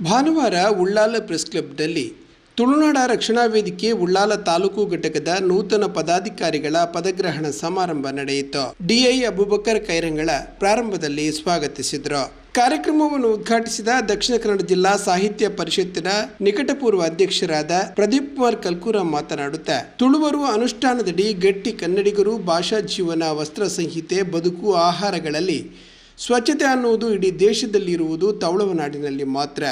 ಭಾನುವಾರ ಉಳ್ಳಾಲ ಪ್ರೆಸ್ ಕ್ಲಬ್ನಲ್ಲಿ ತುಳುನಾಡ ರಕ್ಷಣಾ ವೇದಿಕೆ ಉಳ್ಳಾಲ ತಾಲೂಕು ಘಟಕದ ನೂತನ ಪದಾಧಿಕಾರಿಗಳ ಪದಗ್ರಹಣ ಸಮಾರಂಭ ನಡೆಯಿತು. ಡಿಐ ಅಬುಬಕರ್ ಕೈರಂಗಳ ಪ್ರಾರಂಭದಲ್ಲಿ ಸ್ವಾಗತಿಸಿದರು. ಕಾರ್ಯಕ್ರಮವನ್ನು ಉದ್ಘಾಟಿಸಿದ ದಕ್ಷಿಣ ಕನ್ನಡ ಜಿಲ್ಲಾ ಸಾಹಿತ್ಯ ಪರಿಷತ್ತಿನ ನಿಕಟಪೂರ್ವ ಅಧ್ಯಕ್ಷರಾದ ಪ್ರದೀಪ್ ಕುಮಾರ್ ಕಲ್ಕೂರ ಮಾತನಾಡುತ್ತಾ, ತುಳುವರು ಅನುಷ್ಠಾನದಡಿ ಗಟ್ಟಿ ಕನ್ನಡಿಗರು ಭಾಷಾ ಜೀವನ ವಸ್ತ್ರ ಸಂಹಿತೆ, ಬದುಕು, ಆಹಾರಗಳಲ್ಲಿ ಸ್ವಚ್ಛತೆ ಅನ್ನುವುದು ಇಡೀ ದೇಶದಲ್ಲಿರುವುದು ತವಳವನಾಡಿನಲ್ಲಿ ಮಾತ್ರ.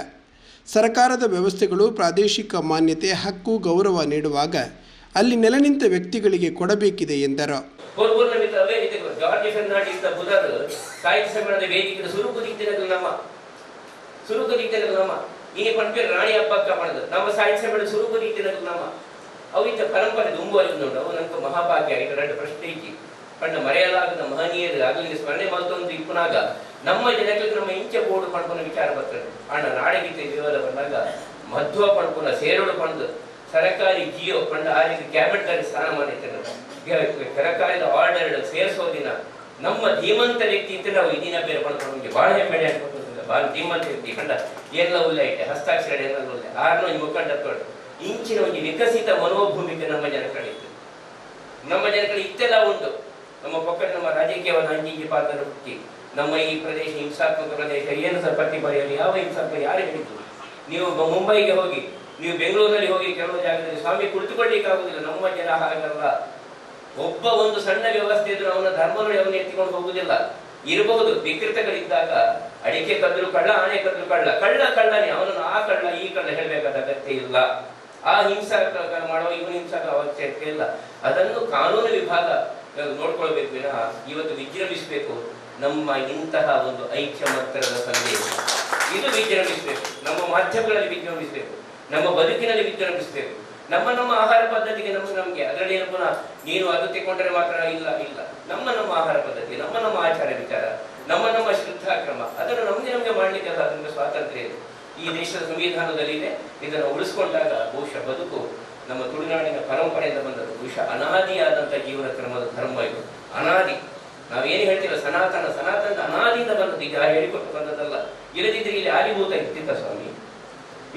ಸರ್ಕಾರದ ವ್ಯವಸ್ಥೆಗಳು ಪ್ರಾದೇಶಿಕ ಮಾನ್ಯತೆ, ಹಕ್ಕು, ಗೌರವ ನೀಡುವಾಗ ಅಲ್ಲಿ ನೆಲೆನಿಂತ ವ್ಯಕ್ತಿಗಳಿಗೆ ಕೊಡಬೇಕಿದೆ ಎಂದರು. ಅವಿತ ಪರಂಪರೆ ದುಂಬುವಲ್ಲಿ ನೋಡು. ಅವು ನಂಗೆ ಮಹಾಭಾಗ್ಯ. ಎರಡು ಪ್ರಶ್ನೆ ಇಕ್ಕಿ. ಪಂಡ ಮರೆಯಲಾಗದ ಮಹನೀಯರು ಆಗಲಿ ಸ್ಮರಣೆ ಮಾಡ್ತೊಂದು ಇಪ್ಪನಾಗ. ನಮ್ಮ ಜನಗಳಿಗೆ ನಮ್ಮ ಇಂಚೆ ಬೋರ್ಡ್ ಪಡ್ಕೊಂಡು ವಿಚಾರ ಬರ್ತದೆ ಅಣ್ಣ ನಾಡಗೀತೆ ದೇವರ ಬಂದಾಗ ಮಧ್ವ ಪಣ್ಪುನ ಸೇರೋಡು ಪಂದು ಸರಕಾರಿ ಜಿಯೋ ಪಂಡ ಆ ರೀತಿ ಕ್ಯಾಬಿನೆಟ್ ಅಲ್ಲಿ ಸ್ಥಾನಮಾನ ಇರ್ತದೆ ಸರಕಾರದ ಆರ್ಡರ್ ಸೇರಿಸೋದಿನ ನಮ್ಮ ಧೀಮಂತ ವ್ಯಕ್ತಿ ಅಂತ ನಾವು ಇದಿನ ಬೇರೆ ಪಡ್ಕೊಂಡು ಬಹಳ ಹೆಮ್ಮೆಡೆ ಅನ್ಕೊಂಡಿಲ್ಲ ಬಹಳ ಧೀಮಂತ ವ್ಯಕ್ತಿ. ಕಂಡ ಎಲ್ಲ ಉಲ್ಲ ಐತೆ. ಹಸ್ತಾಕ್ಷರ ಎಲ್ಲ ಉಲ್ಲ ಆರ್ನೋ ಈ ಮುಖಂಡ ಇಂಚಿನ ಒಂದು ವಿಕಸಿತ ಮನೋಭೂಮಿಕೆ ನಮ್ಮ ಜನಗಳಿತ್ತು ನಮ್ಮ ಜನಗಳು ಇತ್ತೆಲ್ಲ ಉಂಟು. ನಮ್ಮ ಪಕ್ಕ ನಮ್ಮ ರಾಜಕೀಯವನ್ನು ಅಂಜಿಂಜಿ ಪಾತ್ರ ಹುಟ್ಟಿ. ನಮ್ಮ ಈ ಪ್ರದೇಶ ಹಿಂಸಾತ್ಮಕ ಪ್ರದೇಶ ಏನು ಸರ್ ಪಟ್ಟಿ ಬರೆಯಲು ಯಾವ ಹಿಂಸಾತ್ಮಕ ಯಾರು ಹೇಳಿದ್ದು ನೀವು ಮುಂಬೈಗೆ ಹೋಗಿ, ನೀವು ಬೆಂಗಳೂರಲ್ಲಿ ಹೋಗಿ ಕೆಲವು ಜಾಗದಲ್ಲಿ ಸ್ವಾಮಿ ಕುಳಿತುಕೊಳ್ಳಿಕ್ಕೆ ಆಗುದಿಲ್ಲ ನಮ್ಮ ಜನ ಹಾಗಲ್ಲ. ಒಬ್ಬ ಒಂದು ಸಣ್ಣ ವ್ಯವಸ್ಥೆ ಇದ್ರೂ ಅವನ ಧರ್ಮಗಳು ಅವನು ಎತ್ತಿಕೊಂಡು ಹೋಗುದಿಲ್ಲ ಇರಬಹುದು, ವಿಕೃತಗಳಿದ್ದಾಗ ಅಡಿಕೆ ಕದ್ರು ಕಳ್ಳ ಆಣೆ ಕದ್ರು ಕಳ್ಳ. ಕಳ್ಳ ಕಳ್ಳನೇ, ಅವನನ್ನು ಆ ಕಳ್ಳ, ಈ ಕಳ್ಳ ಹೇಳಬೇಕಾದ ಅಗತ್ಯ ಇಲ್ಲ. ಆ ಹಿಂಸಾಕ ಮಾಡುವ ಇವನು ಹಿಂಸಾಕ ಅವಶ್ಯಕತೆ ಇಲ್ಲ. ಅದನ್ನು ಕಾನೂನು ವಿಭಾಗ ನೋಡ್ಕೊಳ್ಬೇಕು. ವಿನಃ ಇವತ್ತು ವಿಜೃಂಭಿಸಬೇಕು. ನಮ್ಮ ಇಂತಹ ಒಂದು ಐಕ್ಯಮತ್ತರದ ಸಂದೇಶ. ಇದು ವಿಜೃಂಭಿಸಬೇಕು ನಮ್ಮ ಮಾಧ್ಯಮಗಳಲ್ಲಿ ವಿಜೃಂಭಿಸಬೇಕು ನಮ್ಮ ಬದುಕಿನಲ್ಲಿ ವಿಜೃಂಭಿಸಬೇಕು ನಮ್ಮ ನಮ್ಮ ಆಹಾರ ಪದ್ಧತಿಗೆ ನಮ್ಮ ನಮಗೆ ಅದರಲ್ಲಿ ಏನು ಪುನಃ ನೀನು ಅದು ತೆಕೊಂಡ್ರೆ ಮಾತ್ರ ಇಲ್ಲ ಇಲ್ಲ. ನಮ್ಮ ನಮ್ಮ ಆಹಾರ ಪದ್ಧತಿ, ನಮ್ಮ ನಮ್ಮ ಆಚಾರ ವಿಚಾರ, ನಮ್ಮ ನಮ್ಮ ಶ್ರದ್ಧಾ ಕ್ರಮ ಅದನ್ನು ನಮಗೆ ನಮಗೆ ಮಾಡ್ಲಿಕ್ಕೆ ಅದರಿಂದ ಸ್ವಾತಂತ್ರ್ಯ ಇದೆ. ಈ ದೇಶದ ಸಂವಿಧಾನದಲ್ಲಿ ಇದೆ. ಇದನ್ನು ಉಳಿಸ್ಕೊಂಡಾಗ ಬಹುಶಃ ಬದುಕು ನಮ್ಮ ತುಳುನಾಡಿನ ಪರಂಪರೆಯಿಂದ ಬಂದದ್ದು. ಬಹುಶಃ ಅನಾದಿಯಾದಂಥ ಜೀವನ ಕ್ರಮದ ಧರ್ಮ ಇದು. ಅನಾದಿ. ನಾವೇನು ಸನಾತನ ಸನಾತನ ಅನಾದಿಯಿಂದ ಬಂದದ್ದು ಈಗ ಹೇಳಿಕೊಟ್ಟು ಬಂದದ್ದಲ್ಲ ಇಲ್ಲದಿದ್ರೆ ಇಲ್ಲಿ ಆಲಿಭೂತ ಇರ್ತಿತ್ತ ಸ್ವಾಮಿ?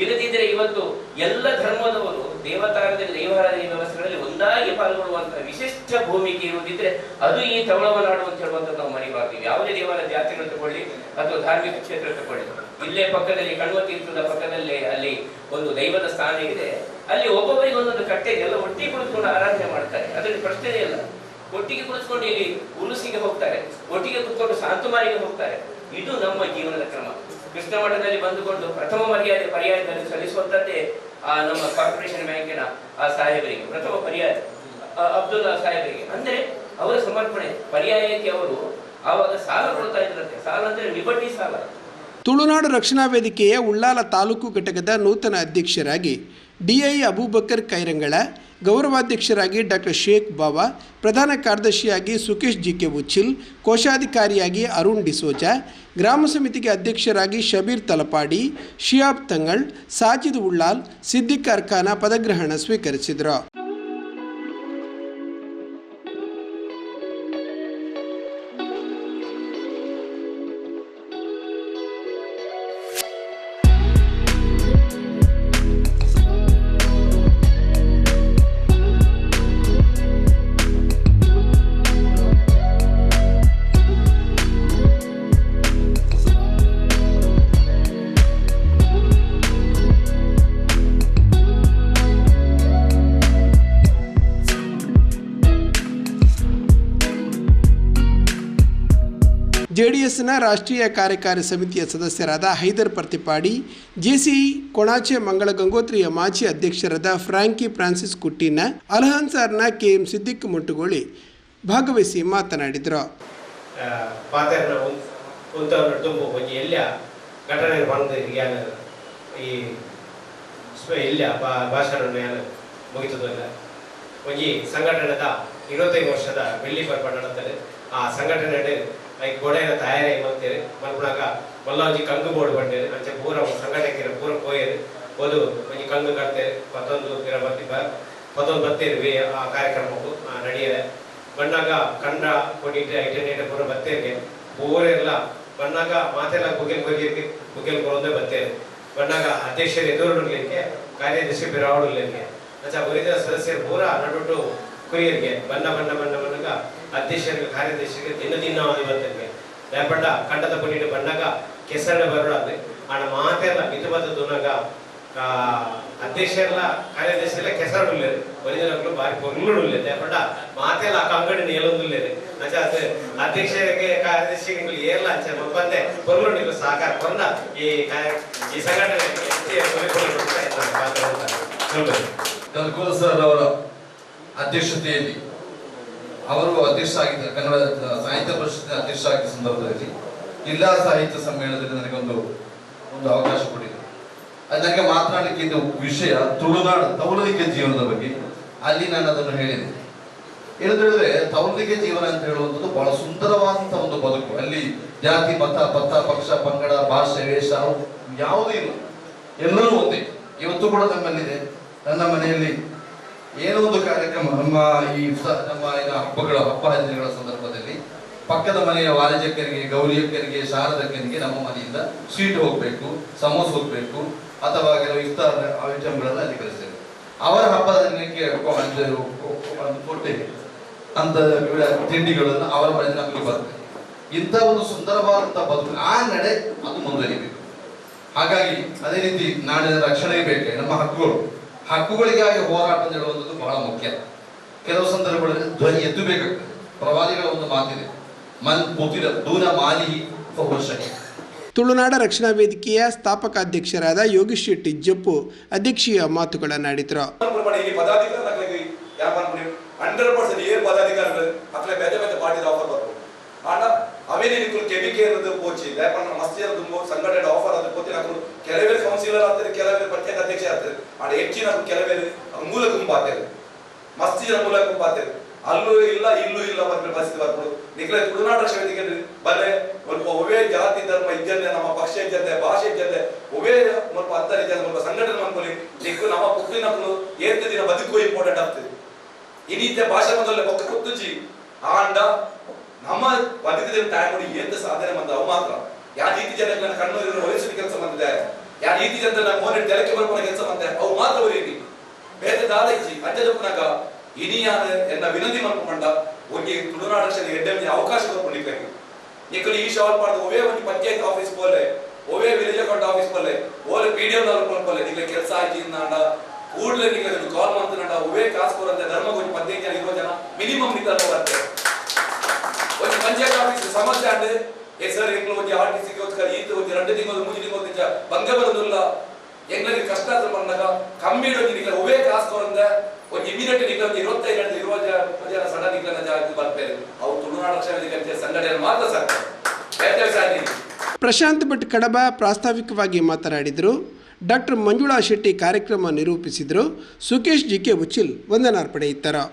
ಇಲ್ಲದಿದ್ದರೆ ಇವತ್ತು ಎಲ್ಲ ಧರ್ಮದವರು ದೇವತಾರದಲ್ಲಿ, ದೇವಾರಾಧನೆ ವ್ಯವಸ್ಥೆಗಳಲ್ಲಿ ಒಂದಾಗಿ ಪಾಲ್ಗೊಳ್ಳುವಂತಹ ವಿಶಿಷ್ಟ ಭೂಮಿಕೆ ಇರುವುದಿದ್ರೆ ಅದು ಈ ತವಳವನಾಡು ಅಂತ ಹೇಳುವಂಥದ್ದು ನಾವು ಮರಿಬಾರ್ದು. ಯಾವುದೇ ದೇವರ ಜಾತ್ರೆಗಳು ತಗೊಳ್ಳಿ ಅಥವಾ ಧಾರ್ಮಿಕ ಕ್ಷೇತ್ರ ತಗೊಳ್ಳಿ. ಇಲ್ಲೇ ಪಕ್ಕದಲ್ಲಿ ಕಣ್ವ ತೀರ್ಥದ ಪಕ್ಕದಲ್ಲೇ ಅಲ್ಲಿ ಒಂದು ದೈವದ ಸ್ಥಾನ ಇದೆ. ಅಲ್ಲಿ ಒಬ್ಬೊಬ್ಬರಿಗೆ ಒಂದೊಂದು ಕಟ್ಟೆ ಎಲ್ಲ ಒಟ್ಟಿಗೆ ಕುಳಿತುಕೊಂಡು ಆರಾಧನೆ ಮಾಡ್ತಾರೆ. ಅದರಲ್ಲಿ ಪ್ರಶ್ನೆ ಇಲ್ಲ. ಒಟ್ಟಿಗೆ ಕುಳಿತುಕೊಂಡು ಇಲ್ಲಿ ಉರುಸಿಗೆ ಹೋಗ್ತಾರೆ, ಒಟ್ಟಿಗೆ ಕುತ್ಕೊಂಡು ಸಾಂತುಮಾರಿಗೆ ಹೋಗ್ತಾರೆ. ಇದು ನಮ್ಮ ಜೀವನದ ಕ್ರಮ. ಕೃಷ್ಣ ಮಠದಲ್ಲಿ ಬಂದುಕೊಂಡು ಪ್ರಥಮ ಮರ್ಯಾದೆ, ಪರ್ಯಾಯದಲ್ಲಿ ಸಲ್ಲಿಸುವಂತದ್ದೇ ಆ ನಮ್ಮ ಕಾರ್ಪೊರೇಷನ್ ಬ್ಯಾಂಕಿನ ಆ ಸಾಹೇಬರಿಗೆ, ಪ್ರಥಮ ಪರ್ಯಾಯ ಅಬ್ದುಲ್ ಅಬ್ದುಲ್ಲಾ ಸಾಹೇಬರಿಗೆ. ಅಂದ್ರೆ ಅವರ ಸಮರ್ಪಣೆ, ಪರ್ಯಾಯಕ್ಕೆ ಅವರು ಆವಾಗ ಸಾಲ ಕೊಡ್ತಾ ಇದ್ರಂತೆ. ಸಾಲ ಅಂದ್ರೆ ಲಿಬರ್ಟಿ ಸಾಲ. ತುಳುನಾಡು ರಕ್ಷಣಾ ವೇದಿಕೆಯ ಉಳ್ಳಾಲ ತಾಲೂಕು ಘಟಕದ ನೂತನ ಅಧ್ಯಕ್ಷರಾಗಿ ಡಿಐ ಅಬೂಬಕರ್ ಕೈರಂಗಳ ಗೌರವಾಧ್ಯಕ್ಷರಾಗಿ ಡಾಕ್ಟರ್ ಶೇಖ್ ಬಾಬಾ, ಪ್ರಧಾನ ಕಾರ್ಯದರ್ಶಿಯಾಗಿ ಸುಕೇಶ್ ಜಿ ಕೆ ಉಚ್ಚಿಲ್ ಕೋಶಾಧಿಕಾರಿಯಾಗಿ ಅರುಣ್ ಡಿಸೋಜ, ಗ್ರಾಮ ಸಮಿತಿಗೆ ಅಧ್ಯಕ್ಷರಾಗಿ ಶಬೀರ್ ತಲಪಾಡಿ, ಶಿಯಾಬ್ ತಂಗಳ್, ಸಾಜಿದ್ ಉಳ್ಳಾಲ್ ಸಿದ್ದಿಕ್ ಅರ್ಖಾನ ಪದಗ್ರಹಣ ಸ್ವೀಕರಿಸಿದರು. ಜೆಡಿಎಸ್ನ ರಾಷ್ಟ್ರೀಯ ಕಾರ್ಯಕಾರಿ ಸಮಿತಿಯ ಸದಸ್ಯರಾದ ಹೈದರ್ ಪ್ರತಿಪಾಡಿ ಜೆಸಿ ಕೊಣಾಚೆ ಮಂಗಳ ಗಂಗೋತ್ರಿಯ ಮಾಜಿ ಅಧ್ಯಕ್ಷರಾದ ಫ್ರಾಂಕಿ ಫ್ರಾನ್ಸಿಸ್ ಕುಟ್ಟಿನ ಅಲ್ಹನ್ಸಾರ್ನ ಕೆಎಂ ಸಿದ್ದಿಕ್ ಮುಟ್ಟುಗೋಳಿ ಭಾಗವಹಿಸಿ ಮಾತನಾಡಿದರು. ಸಂಘಟನೆ ಇರುವತ್ತೈದು ವರ್ಷದ ಬೆಳ್ಳಿ ಬರ್ಪ ಆ ಸಂಘಟನೆ ಐ ಗೋಡೆಯ ತಯಾರಿ ಮಾಡ್ತೇವೆ. ಮಲ್ಪನಾಗ ಮಲ್ಲ ಒಂಜಿ ಕಂಗು ಬೋರ್ಡ್ ಬಂಡೇರು ಅಂಚೆ ಪೂರ ಸಂಘಟನೆ ಪೂರ ಪೋಯರು ಓದು ಒಂಜಿ ಕಂಗು ಕಟ್ತೇವೆ. ಪತ್ತೊಂದು ಪಿರ ಬತ್ತಿ ಪತ್ತೊಂದು ಬತ್ತೇರು ಆ ಕಾರ್ಯಕ್ರಮಕ್ಕೂ ನಡೆಯದೆ. ಬಣ್ಣಾಗ ಕಂಡ ಕೊಟ್ಟಿಟ್ಟು ಐಟನೇಟ ಪೂರ ಬತ್ತೇರಿಗೆ. ಪೂರೆಲ್ಲ ಬಣ್ಣಾಗ ಮಾತೆಲ್ಲ ಕುಗಿಲ್ ಬಗೆಗೆ ಕುಗಿಲ್ ಕೊಡೋದೇ ಬತ್ತೇವೆ ಬಣ್ಣಗ ಅಧ್ಯಕ್ಷರು ಎದುರು ಕಾರ್ಯದರ್ಶಿ ಬಿರಾವಡ್ಲಿಕ್ಕೆ ಅಚ್ಚ ಉಳಿದ ಸದಸ್ಯರು ಪೂರ ನಡುಟು ಕುರಿಯರಿಗೆ, ಬಣ್ಣ ಬಣ್ಣ ಬಣ್ಣ, ಬಣ್ಣಗ ಅಧ್ಯಕ್ಷರಿಗೆ, ಕಾರ್ಯದರ್ಶಿಗೆ ದಿನ ದಿನ ಇವತ್ತಿಗೆ ಲೇಪಂಡ ಕಂಡದ ಪುಣ್ಯ ಬಣ್ಣಗ ಕೆಸರಣ ಬರೋಡಾದ್ರೆ ಆನ ಮಾತೆಲ್ಲ ಮಿತಬದ್ಧ ದುನಗ ಅಧ್ಯಕ್ಷರೆಲ್ಲ ಕಾರ್ಯದರ್ಶಿ ಕೆಸರಡುಲ್ಲೆ ಒರಿಜಿನಲ್ ಬಾರಿ ಪೊರ್ಲುಡುಲ್ಲೆ ಲೇಪಂಡ ಮಾತೆಲ್ಲ ಕಂಗಡಿ ಅಂಗಡಿ ನೇಲೊಂದುಲ್ಲೆ ಅಚ್ಚ ಅದು ಅಧ್ಯಕ್ಷರಿಗೆ ಕಾರ್ಯದರ್ಶಿಗಳು ಏರ್ಲ ಅಂಚೆ ಬಂದೆ ಪೊರ್ಲುಡಿಗೆ ಸಹಕಾರ ಕೊಂದ ಈ ಕಾರ್ಯ- ಈ ಸಂಘಟನೆ ಸರ್ ಅವರ ಅಧ್ಯಕ್ಷತೆಯಲ್ಲಿ ಅವರು ಅಧ್ಯಕ್ಷ ಆಗಿದ್ದ ಕನ್ನಡ ಸಾಹಿತ್ಯ ಪರಿಷತ್ತಿನ ಅಧ್ಯಕ್ಷ ಆಗಿದ್ದ ಸಂದರ್ಭದಲ್ಲಿ ಜಿಲ್ಲಾ ಸಾಹಿತ್ಯ ಸಮ್ಮೇಳನದಲ್ಲಿ ನನಗೊಂದು ಒಂದು ಅವಕಾಶ ಕೊಟ್ಟಿದ್ರು ಅದು ನನಗೆ ಮಾತನಾಡಲಿಕ್ಕೆ ವಿಷಯ, ತುಳುನಾಡು ತೌಲಿಕೆ ಜೀವನದ ಬಗ್ಗೆ. ಅಲ್ಲಿ ನಾನು ಅದನ್ನು ಹೇಳಿದೆ. ಹೇಳಿದ್ರೆ ತೌಲಿಕೆ ಜೀವನ ಅಂತ ಹೇಳುವಂಥದ್ದು ಬಹಳ ಸುಂದರವಾದಂತಹ ಒಂದು ಬದುಕು. ಅಲ್ಲಿ ಜಾತಿ, ಮತ ಪಥ ಪಕ್ಷ, ಪಂಗಡ, ಭಾಷೆ, ವೇಷ, ಯಾವುದೂ ಇಲ್ಲ. ಎಲ್ಲರೂ ಒಂದೇ. ಇವತ್ತು ಕೂಡ ನಮ್ಮಲ್ಲಿದೆ. ನನ್ನ ಮನೆಯಲ್ಲಿ ಏನೋ ಒಂದು ಕಾರ್ಯಕ್ರಮ, ನಮ್ಮ ಈ ನಮ್ಮ ಏನು ಹಬ್ಬಗಳ, ಹಬ್ಬ ಹರಿದಿನಗಳ ಸಂದರ್ಭದಲ್ಲಿ ಪಕ್ಕದ ಮನೆಯ ವಾಲಜಕ್ಕರಿಗೆ, ಗೌರಿಯಕ್ಕರಿಗೆ ಶಾರದಕ್ಕರಿಗೆ ನಮ್ಮ ಮನೆಯಿಂದ ಸ್ವೀಟ್ ಹೋಗಬೇಕು, ಸಮೋಸ ಹೋಗಬೇಕು, ಅಥವಾ ಕೆಲವು ಇಫ್ತಾರ್ ಐಟಮ್ಗಳನ್ನು ಅಲ್ಲಿ ಕಳಿಸ್ತೇವೆ. ಅವರ ಹಬ್ಬದ ದಿನಕ್ಕೆ ಒಂದು ಒಂದು ಕೊಟ್ಟೆ. ಅಂತ ತಿಂಡಿಗಳನ್ನು ಅವರ ಮನೆ ನಮಗೆ ಬರ್ತದೆ ಇಂಥ ಒಂದು ಸುಂದರವಾದಂತಹ ಬದುಕು ಆ ನಡೆ ಅದು ಮುಂದುವರಿಬೇಕು. ಹಾಗಾಗಿ ಅದೇ ರೀತಿ ನಾಡಿನ ರಕ್ಷಣೆ ಬೇಕೆ ನಮ್ಮ ಹಕ್ಕುಗಳು. ಹಕ್ಕುಗಳಿಗಾಗಿ ಹೋರಾಟ ನೀಡುವಂಥದ್ದು ಬಹಳ ಮುಖ್ಯ. ಕೆಲವು ಸಂದರ್ಭಗಳಲ್ಲಿ ಧ್ವನಿ ಎತ್ತಬೇಕಾಗ್ತದೆ ಪ್ರವಾದಿಗಳ ಒಂದು ಮಾತಿದೆ. ಮನ್ ಪುತಿರ ದೂರ ಮಾಲಿ ಬಹುಶಃ ತುಳುನಾಡ ರಕ್ಷಣಾ ವೇದಿಕೆಯ ಸ್ಥಾಪಕ ಅಧ್ಯಕ್ಷರಾದ ಯೋಗೀಶ್ ಶೆಟ್ಟಿ ಜಪ್ಪು ಅಧ್ಯಕ್ಷೀಯ ಮಾತುಗಳನ್ನಾಡಿದ್ರು. ಹಂಡ್ರೆಡ್ ಪರ್ಸೆಂಟ್ ಏರ್ ಪದಾಧಿಕಾರಿಗಳು. ಅಥವಾ ಬೇರೆ ಬೇರೆ ಪಾರ್ಟಿ ಆಫರ್ ಬರ್ಬೋದು. ಆಂಡ ಅವೇನೇ ಕೆಬಿಕೆ ಇರೋದು ಪೋಚಿ ವ್ಯಾಪಾರ ಮಸ್ತಿ ಇರೋದು ಸಂಘಟನೆ ಆಫರ್ ಅದು ಪೋತಿ ನಾವು ಕೆಲವೇ ಕೌನ್ಸಿಲರ್ ಆಗ್ತಾರೆ, ಕೆಲವೇ ಪ್ರತ್ಯೇಕ ಅಧ್ಯಕ್ಷ ಆಗ್ತದೆ ಆಡ ಹೆಚ್ಚಿನ ಕೆಲವೇ ಮೂಲ ಗುಂಪು ಆಗ್ತದೆ ಮಸ್ತಿಯ ಮೂಲ ಗುಂಪು ಅಲ್ಲೂ ಇಲ್ಲ, ಇಲ್ಲೂ ಇಲ್ಲ ಬಂದ್ರೆ ಪರಿಸ್ಥಿತಿ ಬರ್ಬೋದು ನಿಖಲೆ ತುಳುನಾಡ ವೇದಿಕೆ ಬಲ್ಲೆ ಸ್ವಲ್ಪ ಒವೇ ಜಾತಿ, ಧರ್ಮ ಇದ್ದಂತೆ ನಮ್ಮ ಪಕ್ಷ ಇದ್ದಂತೆ ಭಾಷೆ ಇದ್ದಂತೆ ಒವೇ ಸ್ವಲ್ಪ ಅಂತರ ಇದ್ದಂತೆ ಸ್ವಲ್ಪ ಸಂಘಟನೆ ಮಾಡ್ಕೊಳ್ಳಿ ನಿಕ್ಕು ನಮ್ಮ ಪುಟ್ಟಿನಕ್ಕೂ ಏತ ದಿನ ಬದುಕು ಇಂಪಾರ್ಟೆಂಟ್ ಆಗ್ತದೆ. ಇಡೀತೆ ಭಾಷೆ ಮೊದಲೇ ಪಕ್ಕ ಕುತ್ತುಜಿ ಆಂಡ ನಮ್ಮ ಬದುಕದಲ್ಲಿ ಟೈಮ್ ಮಾಡಿ ಎಂತ ಸಾಧನೆ ಬಂದ ಅವು ಮಾತ್ರ. ಯಾವ ರೀತಿ ಜನಗಳನ್ನ ಕಣ್ಣು ವಹಿಸಿದ ಕೆಲಸ ಬಂದಿದೆ? ಯಾವ ರೀತಿ ಜನರನ್ನ ಮೋನೆ ತೆಲಕ್ಕೆ ಬರ್ಕೊಂಡ ಕೆಲಸ ಬಂದಿದೆ? ಅವು ಮಾತ್ರ ರೀತಿ ಬೇರೆ ದಾದ ಇಚ್ಚಿ ಅಜ್ಜದಪ್ಪನಾಗ ಇನಿಯಾದ ಎನ್ನ ವಿನಂತಿ ಮಾಡ್ಕೊಂಡ ಒಂಗೆ ತುಳುನಾಡ ರಕ್ಷಣೆ ಎಡ್ಡೆ ಅವಕಾಶ ಕೊಡ್ಕೊಂಡಿದ್ದಾರೆ ನಿಕ್ಕಲು ಈ ಶಾಲ್ ಪಾಡ್ದು ಒವೇ ಒಂದು ಪಂಚಾಯತ್ ಆಫೀಸ್ ಪೋಲೆ ಒವೇ ವಿಲೇಜ್ ಅಕೌಂಟ್ ಆಫೀಸ್ ಪೋಲೆ ಓಲೆ ಪಿ ಡಿ ಎಂ ಪೋಲೆ ನಿಮಗೆ ಕೆಲಸ ಆಯ್ತು ನಾಂಡ ಕೂಡಲೇ ನಿಮಗೆ ಕಾಲ್ ಮಾಡ್ತಾನಂಡ ಒವೇ ಕಾಸು ಕೊರಂತೆ ಧರ್ಮ ಒಂದು ಪದ್ಧತಿ ಜನ ಇರುವ ಜನ ಮಿನಿಮಮ್ ನಿಂತ ಬರುತ್ತೆ ಪಂಚಾಯತ್ ಆಫೀಸ್ ಸಮಸ್ಯೆ ಅಂದ್ರೆ ಏ ಸರ್ ಎಂಗ್ಲು ಒಂದು ಆರ್ ಟಿ ಸಿಗೆ ಒಂದು ಈತ ಮೂರು ತಿಂಗಳು ನಿಜ ಬಂಗ ಬರೋದಿಲ್ಲ. ಎಂಗ್ಲಿಗೆ ಕಷ್ಟ ಬಂದಾಗ ಕಮ್ಮಿ ಇಡೋದು ನಿಮಗೆ ಒವೇ ಕಾಸು ಕೊರಂದ ಒಂದು ಇಮಿಡಿಯೇಟ್ ನಿಗ್ಲೆ ಒಂದು ಇರುವತ್ತೈದು ಎರಡು ಇರುವ ಜನ ಸಡನ್ ನಿಗ್ಲ ಜಾಗ ಬರ್ತಾರೆ ಅವ್ರು ತುಳುನಾಡು ಸಂಘಟನೆ ಮಾತ್ರ ಸಾಧ್ಯ ಪ್ರಶಾಂತ್ ಭಟ್ ಕಡಬ ಪ್ರಾಸ್ತಾವಿಕವಾಗಿ ಮಾತನಾಡಿದರು. ಡಾಕ್ಟರ್ ಮಂಜುಳಾ ಶೆಟ್ಟಿ ಕಾರ್ಯಕ್ರಮ ನಿರೂಪಿಸಿದರು. ಸುಕೇಶ್ ಜಿ ಕೆ ಉಚಿಲ್ ವಂದನಾರ್ಪಣೆ ಇತ್ತರು.